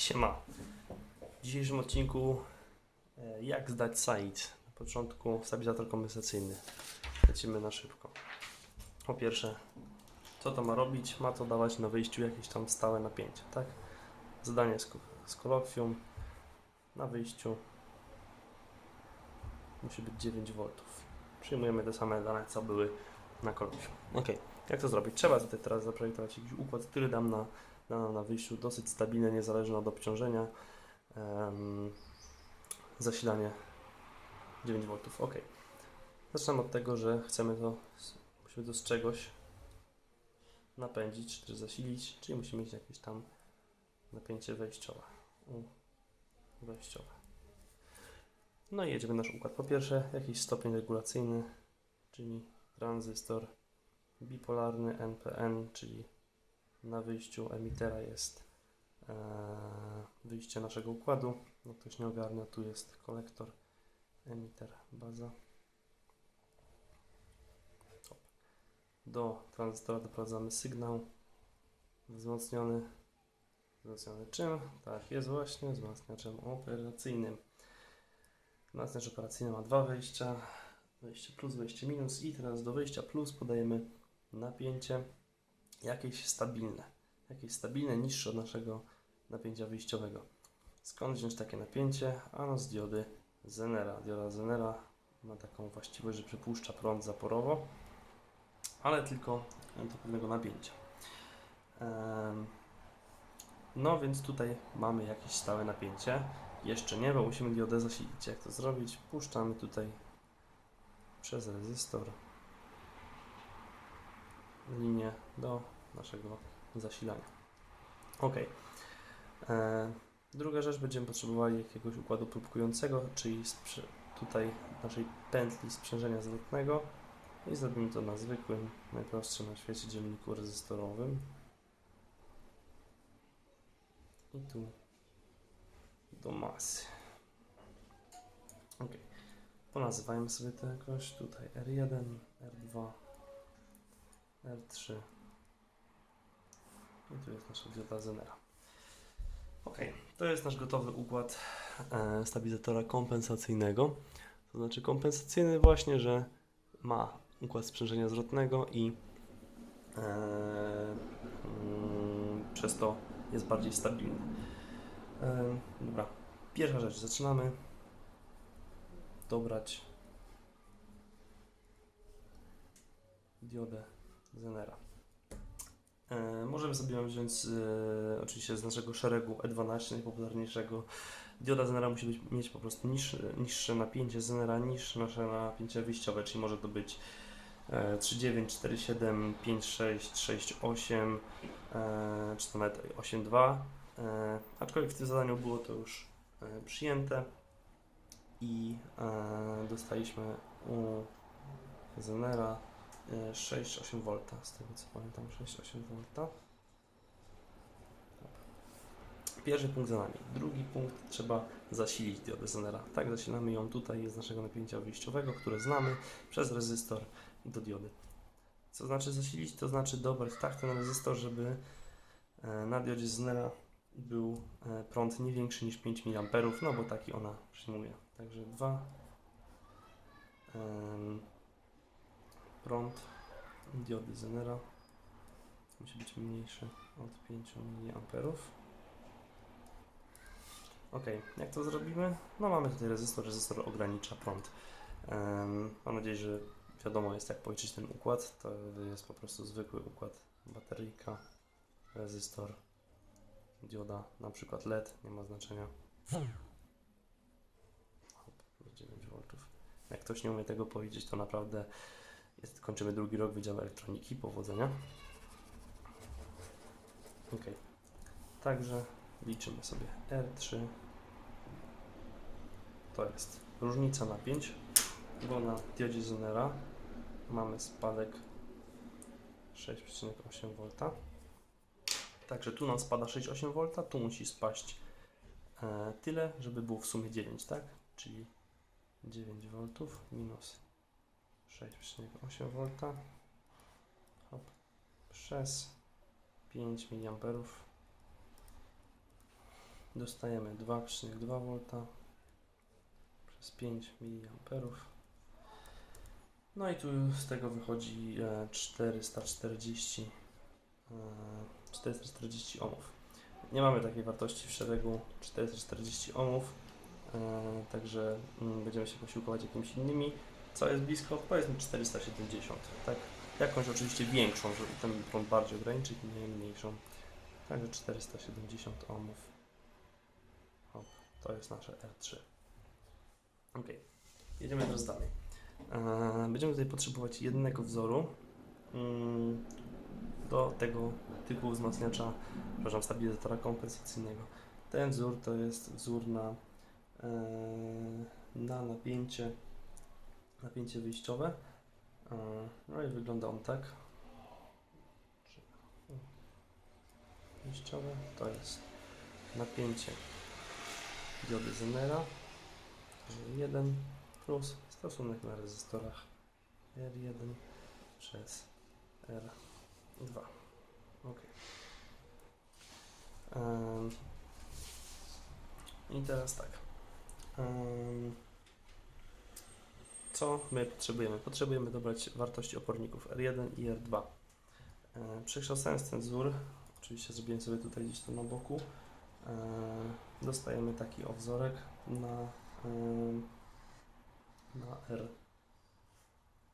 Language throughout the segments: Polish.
Siema. W dzisiejszym odcinku e, jak zdać SAID. Na początku stabilizator kompensacyjny. Lecimy na szybko. Po pierwsze, co to ma robić? Ma to dawać na wyjściu jakieś tam stałe napięcie, tak? Zadanie z, z kolokwium. Na wyjściu musi być 9 V. Przyjmujemy te same dane, co były na kolokwium. Ok, jak to zrobić? Trzeba tutaj teraz zaprojektować jakiś układ, który dam na na, na wyjściu dosyć stabilne, niezależne od obciążenia. Em, zasilanie 9 V. Ok. Zaczynam od tego, że chcemy to, musimy to z czegoś napędzić, czy zasilić, czyli musimy mieć jakieś tam napięcie wejściowe. Wejściowe. No i jedziemy nasz układ. Po pierwsze, jakiś stopień regulacyjny, czyli tranzystor bipolarny NPN, czyli na wyjściu emitera jest e, wyjście naszego układu. Jak ktoś nie ogarnia, tu jest kolektor, emiter, baza. Do tranzystora doprowadzamy sygnał wzmocniony. Wzmocniony czym? Tak, jest właśnie wzmacniaczem operacyjnym. Wzmacniacz operacyjny ma dwa wyjścia. Wejście plus, wejście minus i teraz do wyjścia plus podajemy napięcie jakieś stabilne. Jakieś stabilne, niższe od naszego napięcia wyjściowego. Skąd wziąć takie napięcie? Ano z diody Zenera. Dioda Zenera ma taką właściwość, że przepuszcza prąd zaporowo, ale tylko do pewnego napięcia. No więc tutaj mamy jakieś stałe napięcie. Jeszcze nie, bo musimy diodę zasilić. Jak to zrobić? Puszczamy tutaj przez rezystor linię do naszego zasilania. Ok. E, druga rzecz, będziemy potrzebowali jakiegoś układu próbkującego, czyli tutaj naszej pętli sprzężenia zwrotnego i zrobimy to na zwykłym, najprostszym na świecie dzienniku rezystorowym. I tu do masy. Ok. Ponazywajmy sobie to jakoś. Tutaj R1, R2, R3. I tu jest nasza dioda Zenera. Ok, to jest nasz gotowy układ e, stabilizatora kompensacyjnego. To znaczy kompensacyjny właśnie, że ma układ sprzężenia zwrotnego i e, mm, przez to jest bardziej stabilny. E, dobra, pierwsza rzecz, zaczynamy dobrać diodę Zenera. E, możemy sobie wziąć z, e, oczywiście z naszego szeregu E12, najpopularniejszego. Dioda Zenera musi być, mieć po prostu niższe, niższe napięcie Zenera niż nasze napięcie wyjściowe, czyli może to być e, 3,9, 4,7, 5,6, 6,8 e, czy to nawet 8,2. E, aczkolwiek w tym zadaniu było to już przyjęte i dostaliśmy u Zenera 6,8 V, z tego co pamiętam, 6,8 V. Pierwszy punkt za nami. Drugi punkt trzeba zasilić diodę Zenera. Tak, zasilamy ją tutaj z naszego napięcia wyjściowego, które znamy, przez rezystor do diody. Co znaczy zasilić? To znaczy dobrać tak ten rezystor, żeby e, na diodzie Zenera był e, prąd nie większy niż 5 mA, no bo taki ona przyjmuje. Także 2 em, prąd diody Zenera musi być mniejszy od 5 mA. Ok, jak to zrobimy? No mamy tutaj rezystor, rezystor ogranicza prąd. Em, mam nadzieję, że wiadomo jest jak policzyć ten układ. To jest po prostu zwykły układ bateryjka, rezystor, dioda, na przykład LED, nie ma znaczenia. Hop, 9 V. Jak ktoś nie umie tego powiedzieć, to naprawdę jest, kończymy drugi rok Wydziału Elektroniki. Powodzenia. Ok. Także liczymy sobie R3. To jest różnica napięć, bo na diodzie Zenera mamy spadek 6,8 V. Także tu nam spada 6,8 V, tu musi spaść e, tyle, żeby było w sumie 9, tak? Czyli 9 V minus 6,8 V Hop. przez 5 mA dostajemy 2,2 V przez 5 mA. No i tu z tego wychodzi e, 440 e, 440 ohmów. Nie mamy takiej wartości w szeregu 440 ohmów, e, także mm, będziemy się posiłkować jakimiś innymi. Co jest blisko? Powiedzmy 470, tak? Jakąś oczywiście większą, żeby ten prąd bardziej ograniczyć, nie mniejszą. Także 470 ohmów. Hop, to jest nasze R3. Ok, jedziemy teraz dalej. E, Będziemy tutaj potrzebować jednego wzoru mm, do tego typu wzmacniacza, przepraszam, stabilizatora kompensacyjnego. Ten wzór to jest wzór na, e, na napięcie, napięcie wyjściowe. E, No i wygląda on tak. Wyjściowe to jest napięcie diody Zenera 1 plus stosunek na rezystorach R1 przez R2. Ok. I teraz tak. Co my potrzebujemy? Potrzebujemy dobrać wartości oporników R1 i R2. E, Przekształcając ten wzór, oczywiście zrobiłem sobie tutaj gdzieś to na boku, e, dostajemy taki o wzorek na, em, na R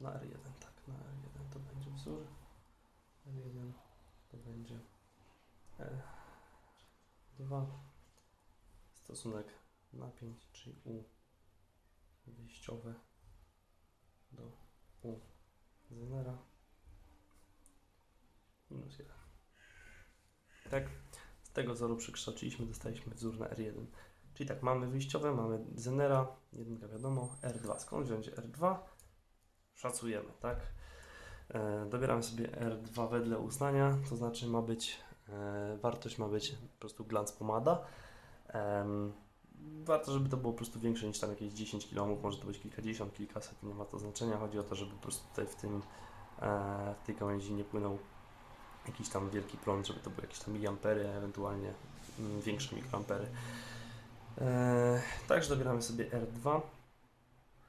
na R1, tak, na R1 to będzie wzór. R1 to będzie R2. Stosunek napięć, czyli U wyjściowe do U zenera minus 1. Tak, z tego wzoru przekształciliśmy, dostaliśmy wzór na R1. Czyli tak, mamy wyjściowe, mamy zenera, jedynka wiadomo, R2. Skąd wziąć R2? Szacujemy, tak? E, dobieramy sobie R2 wedle uznania, to znaczy ma być, e, wartość ma być po prostu glans pomada. Em, warto, żeby to było po prostu większe niż tam jakieś 10 kg, może to być kilkadziesiąt, kilkaset, nie ma to znaczenia. Chodzi o to, żeby po prostu tutaj w tym, e, w tej gałęzi nie płynął jakiś tam wielki prąd, żeby to były jakieś tam miliampery, ewentualnie mm, większe mikroampery. E, także dobieramy sobie R2.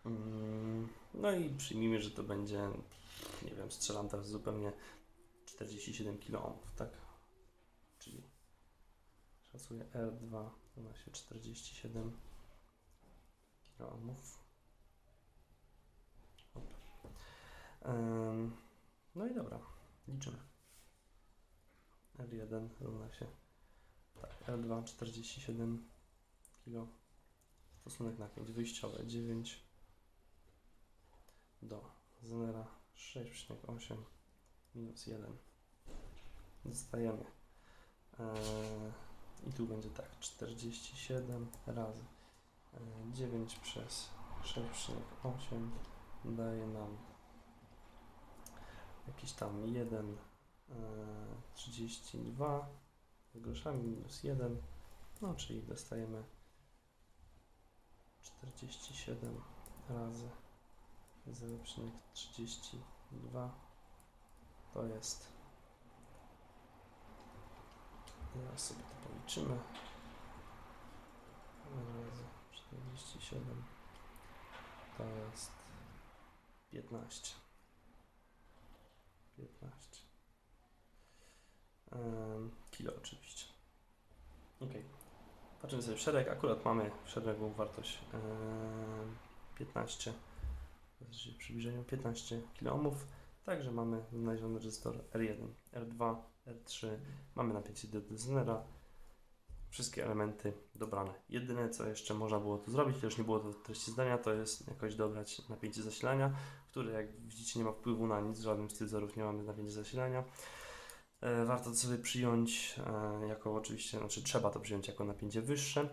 Mm, No i przyjmijmy, że to będzie, nie wiem, strzelam teraz zupełnie 47 kilo tak? Czyli szacuję R2 równa się 47 kilo ohmów. Hop. Em, No i dobra, liczymy. R1 równa się tak, R2 47 kilo. Stosunek napięć wyjściowe 9 do zenera 6,8 minus 1 dostajemy eee, i tu będzie tak 47 razy e, 9 przez 6,8 daje nam jakiś tam 1 e, 32 z groszami minus 1 no czyli dostajemy 47 razy 0,32 to jest teraz sobie to policzymy. Razy 47 to jest 15 15 Em, kilo oczywiście. Ok patrzymy sobie w szereg. Akurat mamy w szeregu wartość em, 15 Zobaczcie w przybliżeniu 15 kΩ. Także mamy znaleziony rezystor R1, R2, R3. Mamy napięcie do Zenera. Wszystkie elementy dobrane. Jedyne co jeszcze można było tu zrobić, chociaż nie było to w treści zdania, to jest jakoś dobrać napięcie zasilania, które jak widzicie nie ma wpływu na nic, żadnym z tych wzorów nie mamy napięcia zasilania. E, warto to sobie przyjąć e, jako oczywiście, znaczy trzeba to przyjąć jako napięcie wyższe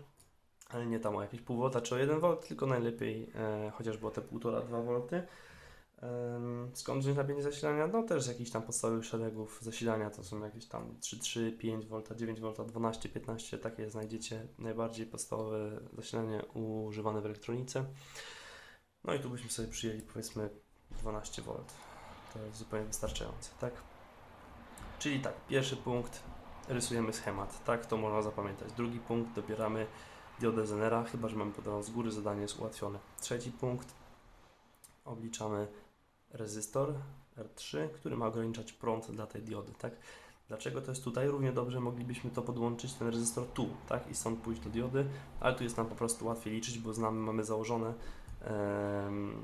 ale nie tam o jakieś pół volta czy o 1 V, tylko najlepiej e, chociaż było te 1,5-2 V. Skąd wziąć napięcie zasilania? No też z jakichś tam podstawowych szeregów zasilania, to są jakieś tam 3,3, 5 V, 9 V, 12, 15, takie znajdziecie najbardziej podstawowe zasilanie używane w elektronice. No i tu byśmy sobie przyjęli powiedzmy 12 V. To jest zupełnie wystarczające, tak? Czyli tak, pierwszy punkt rysujemy schemat. Tak to można zapamiętać. Drugi punkt, dobieramy diodę Zenera, chyba że mamy podaną z góry, zadanie jest ułatwione. Trzeci punkt, obliczamy rezystor R3, który ma ograniczać prąd dla tej diody, tak? Dlaczego to jest tutaj? Równie dobrze moglibyśmy to podłączyć, ten rezystor tu, tak? I stąd pójść do diody, ale tu jest nam po prostu łatwiej liczyć, bo znamy, mamy założone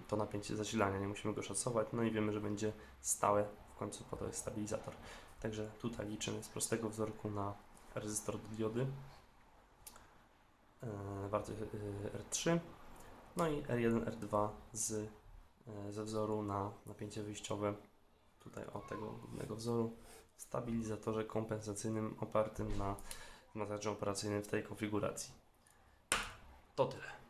to napięcie zasilania, nie musimy go szacować, no i wiemy, że będzie stałe, w końcu po to jest stabilizator. Także tutaj liczymy z prostego wzorku na rezystor do diody, e, warty e, R3, no i R1, R2 z, ze wzoru na napięcie wyjściowe, tutaj od tego głównego wzoru, w stabilizatorze kompensacyjnym opartym na montażu operacyjnym w tej konfiguracji. To tyle.